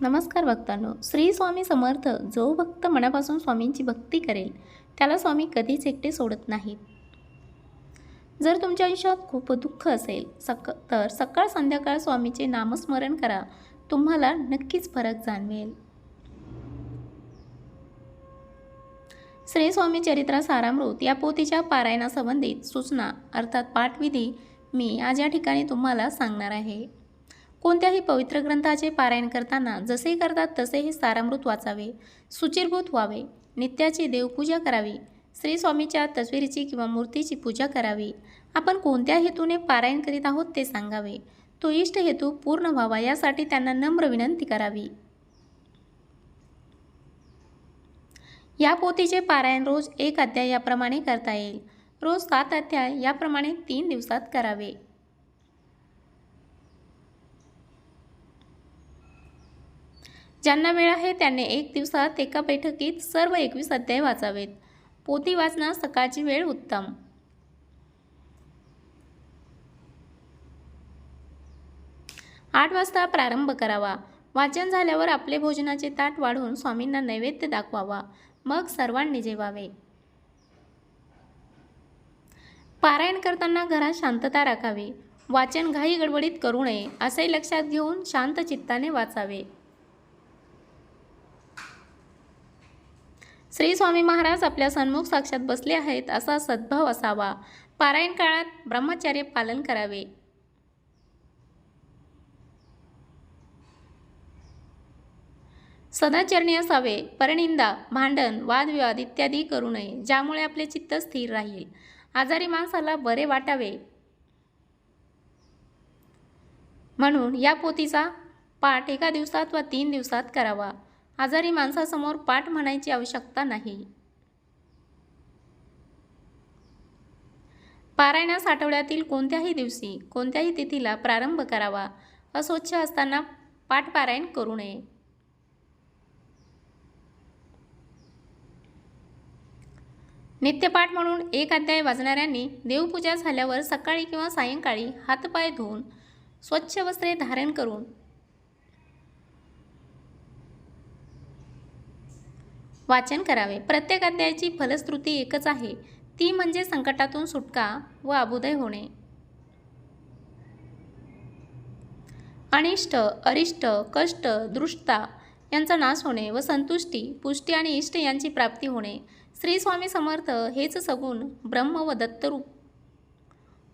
नमस्कार भक्तांनो श्री स्वामी समर्थ जो भक्त मनापासून स्वामींची भक्ती करेल त्याला स्वामी कधीच एकटे सोडत नाहीत. जर तुमच्या आयुष्यात खूप दुःख असेल सक तर सकाळ संध्याकाळ स्वामीचे नामस्मरण करा. तुम्हाला नक्कीच फरक जाणवेल. श्री स्वामी चरित्रा सारामृत या पोथीच्या पारायणासंबंधित सूचना अर्थात पाठविधी मी आज या ठिकाणी तुम्हाला सांगणार आहे. कोणत्याही पवित्र ग्रंथाचे पारायण करताना जसे करतात तसे हे सारामृत वाचावे सुचिरभूत व्हावे नित्याची देवपूजा करावी श्री स्वामीच्या तस्वीरीची किंवा मूर्तीची पूजा करावी. आपण कोणत्या हेतूने पारायण करीत आहोत ते सांगावे. तो इष्ट हेतू पूर्ण व्हावा यासाठी त्यांना नम्र विनंती करावी. या पोथीचे पारायण रोज एक अध्याय याप्रमाणे करता येईल. रोज सात अध्याय याप्रमाणे तीन दिवसात करावे. ज्यांना वेळ आहे त्यांनी एक दिवसात एका बैठकीत सर्व एकवीस अध्याय वाचावेत. पोथी वाचना सकाळची वेळ उत्तम. आठ वाजता प्रारंभ करावा. वाचन झाल्यावर आपले भोजनाचे ताट वाढून स्वामींना नैवेद्य दाखवावा. मग सर्वांनी जेवावे. पारायण करताना घरात शांतता राखावी. वाचन घाई गडबडीत करू नये असे लक्षात घेऊन शांत चित्ताने वाचावे. श्री स्वामी महाराज आपल्या सन्मुख साक्षात बसले आहेत असा सद्भाव असावा. पारायण काळात ब्रह्मचर्य पालन करावे. सदाचरणी असावे. परनिंदा भांडण वादविवाद इत्यादी करू नये ज्यामुळे आपले चित्त स्थिर राहील. आजारी माणसाला बरे वाटावे. म्हणून या पोथीचा पाठ एका दिवसात वा तीन दिवसात करावा. आजारी माणसासमोर पाठ म्हणायची आवश्यकता नाही. पारायणास आठवड्यातील कोणत्याही दिवशी कोणत्याही तिथीला प्रारंभ करावा अस्वच्छ असताना पाठपारायण करू नये. नित्यपाठ म्हणून एक अध्याय वाजणाऱ्यांनी देवपूजा झाल्यावर सकाळी किंवा सायंकाळी हातपाय धुवून स्वच्छ वस्त्रे धारण करून वाचन करावे. प्रत्येक अध्यायाची फलश्रुती एकच आहे. ती म्हणजे संकटातून सुटका व अभुदय होणे. अनिष्ट अरिष्ट कष्ट दृष्टा यांचा नाश होणे व संतुष्टी पुष्टी आणि इष्ट यांची प्राप्ती होणे. श्री स्वामी समर्थ हेच सगुण ब्रह्म व दत्तरूप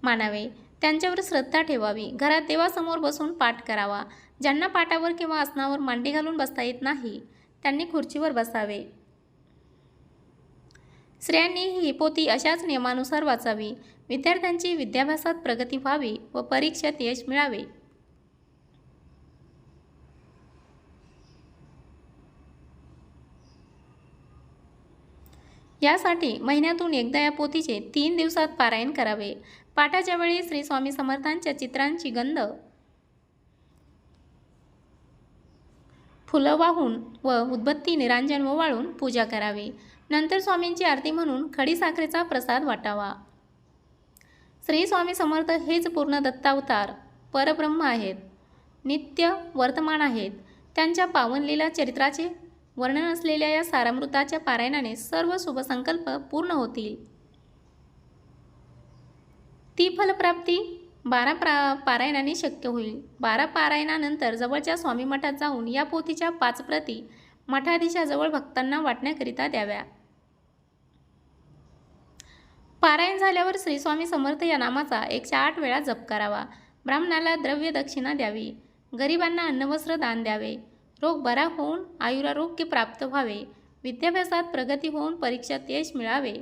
मानावे. त्यांच्यावर श्रद्धा ठेवावी. घरात देवासमोर बसून पाठ करावा. ज्यांना पाठावर किंवा आसनावर मांडी घालून बसता येत नाही त्यांनी खुर्चीवर बसावे. स्त्रियांनी ही पोती अशाच नियमानुसार वाचावी. विद्यार्थ्यांची विद्याभ्यासात प्रगती व्हावी व परीक्षेत यश मिळावे. यासाठी महिन्यातून एकदा या पोथीचे तीन दिवसात पारायण करावे. पाठाच्या वेळी श्री स्वामी समर्थांच्या चित्रांची गंध फुलं वाहून व उद्बत्ती निरांजन ओवाळून पूजा करावी. नंतर स्वामींची आरती म्हणून खडी साखरेचा प्रसाद वाटावा. श्री स्वामी समर्थ हेच पूर्ण दत्तावतार परब्रह्म आहेत. नित्य वर्तमान आहेत. त्यांच्या पावनलीला चरित्राचे वर्णन असलेल्या या सारामृताच्या पारायणाने सर्व शुभसंकल्प पूर्ण होतील. ती फलप्राप्ती बारा प्रा पारायणाने शक्य होईल. बारा पारायणानंतर जवळच्या स्वामी मठात जाऊन या पोथीच्या पाच प्रती मठाधीशाजवळ भक्तांना वाटण्याकरिता द्याव्या. पारायण झाल्यावर श्री स्वामी समर्थ या नामाचा एकशे आठ वेळा जप करावा. ब्राह्मणाला द्रव्य दक्षिणा द्यावी. गरिबांना अन्नवस्त्र दान द्यावे. रोग बरा होऊन आयुरारोग्य प्राप्त व्हावे. विद्याभ्यासात प्रगती होऊन परीक्षेत यश मिळावे.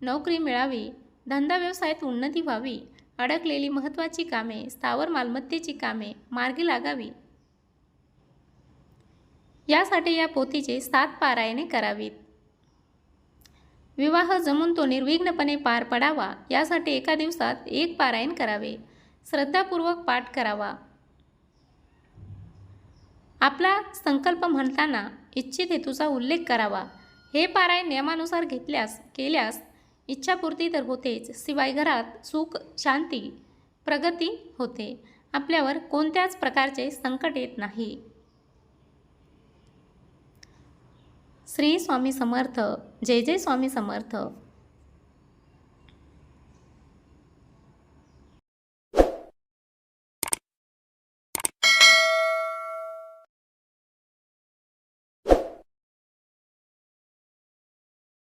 नोकरी मिळावी. धंदा व्यवसायात उन्नती व्हावी. अडकलेली महत्त्वाची कामे स्थावर मालमत्तेची कामे मार्गी लागावी. यासाठी या पोथीचे सात पारायणे करावीत. विवाह जमून तो निर्विघ्नपणे पार पडावा यासाठी एका दिवसात एक पारायण करावे. श्रद्धापूर्वक पाठ करावा. आपला संकल्प म्हणताना इच्छित हेतूचा उल्लेख करावा. हे पारायण नियमानुसार घेतल्यास केल्यास इच्छापूर्ती तर होतेच शिवाय घरात सुख शांती प्रगती होते. आपल्यावर कोणत्याच प्रकारचे संकट येत नाही. श्री स्वामी समर्थ. जय जय स्वामी समर्थ.